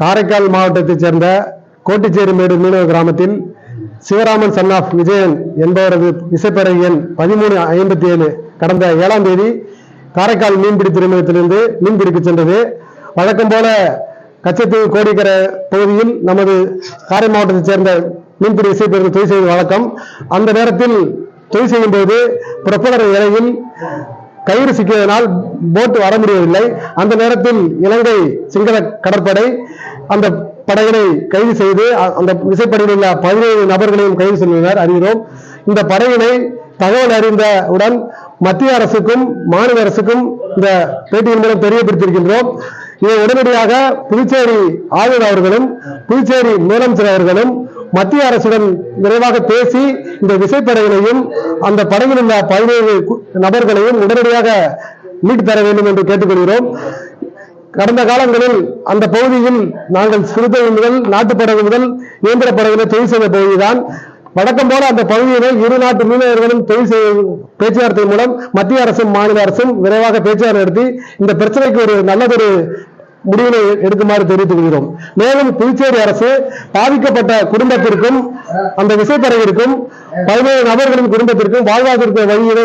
காரைக்கால் மாவட்டத்தைச் சேர்ந்த கோட்டிச்சேரிமேடு மீனவ கிராமத்தில் சிவராமன் சன் ஆஃப் விஜயன் என்பவரது இசைப்பறை எண் பதிமூணு ஐம்பத்தி ஏழு கடந்த ஏழாம் தேதி காரைக்கால் மீன்பிடி துறைமுகத்திலிருந்து மீன்பிடிக்கு சென்றது. வழக்கம் போல கச்சத்தீவு கோடிக்கரை பகுதியில் நமது காரை மாவட்டத்தைச் சேர்ந்த மீன்பிடி விசைப்படகு தொழில் செய்வது வழக்கம். அந்த நேரத்தில் தொழில் செய்யும் போது புறப்படர் இலையில் கயிறு சிக்கியதனால் போட்டு வர முடியவில்லை. அந்த நேரத்தில் இலங்கை சிங்கள கடற்படை அந்த படையினை கைது செய்து அந்த விசைப்படையில் உள்ள பதினேழு நபர்களையும் கைது செய்தனர். அறிகிறோம் இந்த படையினை தகவல் அறிந்தவுடன் மத்திய அரசுக்கும் மாநில அரசுக்கும் இந்த பேட்டியின் மூலம் தெரியப்படுத்தியிருக்கின்றோம். இதை உடனடியாக புதுச்சேரி ஆளுநர் அவர்களும் புதுச்சேரி முதலமைச்சர் அவர்களும் மத்திய அரசுடன் விரைவாக பேசி இந்த விசைப்படைகளையும் அந்த படையில் உள்ள பதினேழு நபர்களையும் உடனடியாக மீட்டு தர வேண்டும் என்று கேட்டுக்கொள்கிறோம். கடந்த காலங்களில் அந்த பகுதியில் நாங்கள் சிறுதொழில் முதல் நாட்டுப் படகு முதல் இயந்திர படகுகளை தொழில் செய்த பகுதிதான். வழக்கம் போல அந்த பகுதியினை இரு நாட்டு மீனவர்களும் தொழில் செய்ய பேச்சுவார்த்தை மூலம் மத்திய அரசும் மாநில அரசும் விரைவாக பேச்சுவார்த்தை நடத்தி இந்த பிரச்சனைக்கு ஒரு நல்லதொரு முடிவினை எடுக்குமாறு தெரிவித்துக் கொள்கிறோம் மேலும் புதுச்சேரி அரசு பாதிக்கப்பட்ட குடும்பத்திற்கும் அந்த விசைப்படகிற்கும் பதினேழு நபர்களின் குடும்பத்திற்கும் வாழ்வாதாரத்திற்கு வழியினை